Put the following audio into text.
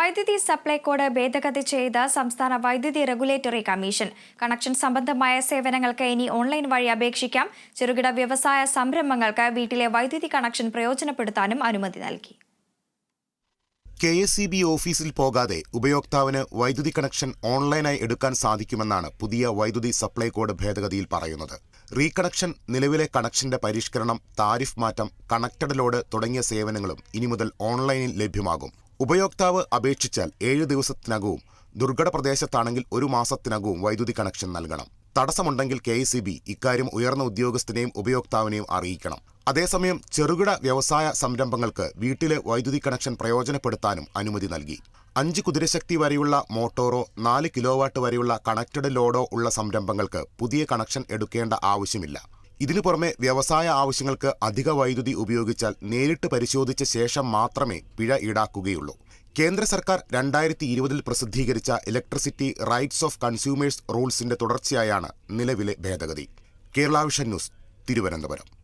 വൈദ്യുതി supply code ഭേദഗതി ചെയ്ത സംസ്ഥാന വൈദ്യുതി റെഗുലേറ്ററി കമ്മീഷൻ. കണക്ഷൻ സംബന്ധമായ സേവനങ്ങൾക്ക് ഇനി ഓൺലൈൻ വഴി അപേക്ഷിക്കാം. ചെറുകിട വ്യവസായ സംരംഭങ്ങൾക്ക് വീട്ടിലെ വൈദ്യുതി കണക്ഷൻ പ്രയോജനപ്പെടുത്താനും അനുമതി നൽകി. കെ എസ് സി ബി ഓഫീസിൽ പോകാതെ ഉപയോക്താവിന് വൈദ്യുതി കണക്ഷൻ ഓൺലൈനായി എടുക്കാൻ സാധിക്കുമെന്നാണ് പുതിയ വൈദ്യുതി സപ്ലൈ കോഡ് ഭേദഗതിയിൽ പറയുന്നത്. റീകണക്ഷൻ നിലവിലെ കണക്ഷന്റെ പരിഷ്കരണം താരിഫ് മാറ്റം കണക്റ്റഡ് ലോഡ് തുടങ്ങിയ സേവനങ്ങളും ഇനി മുതൽ ഓൺലൈനിൽ ലഭ്യമാകും. ഉപയോക്താവ് അപേക്ഷിച്ചാൽ ഏഴ് ദിവസത്തിനകവും ദുർഘട പ്രദേശത്താണെങ്കിൽ ഒരു മാസത്തിനകവും വൈദ്യുതി കണക്ഷൻ നൽകണം. തടസ്സമുണ്ടെങ്കിൽ കെ ഇക്കാര്യം ഉയർന്ന ഉദ്യോഗസ്ഥനെയും ഉപയോക്താവിനെയും അറിയിക്കണം. അതേസമയം ചെറുകിട വ്യവസായ സംരംഭങ്ങൾക്ക് വീട്ടിലെ വൈദ്യുതി കണക്ഷൻ പ്രയോജനപ്പെടുത്താനും അനുമതി നൽകി. അഞ്ച് കുതിരശക്തി വരെയുള്ള മോട്ടോറോ നാല് കിലോവാട്ട് വരെയുള്ള കണക്റ്റഡ് ലോഡോ ഉള്ള സംരംഭങ്ങൾക്ക് പുതിയ കണക്ഷൻ എടുക്കേണ്ട ആവശ്യമില്ല. ഇതിനു പുറമെ വ്യവസായ ആവശ്യങ്ങൾക്ക് അധിക വൈദ്യുതി ഉപയോഗിച്ചാൽ നേരിട്ട് പരിശോധിച്ച ശേഷം മാത്രമേ പിഴ ഈടാക്കുകയുള്ളൂ. കേന്ദ്ര സർക്കാർ രണ്ടായിരത്തി ഇരുപതിൽ പ്രസിദ്ധീകരിച്ച ഇലക്ട്രിസിറ്റി റൈറ്റ്സ് ഓഫ് കൺസ്യൂമേഴ്സ് റൂൾസിന്റെ തുടർച്ചയായാണ് നിലവിലെ ഭേദഗതി. Kerala vision news Thiruvananthapuram.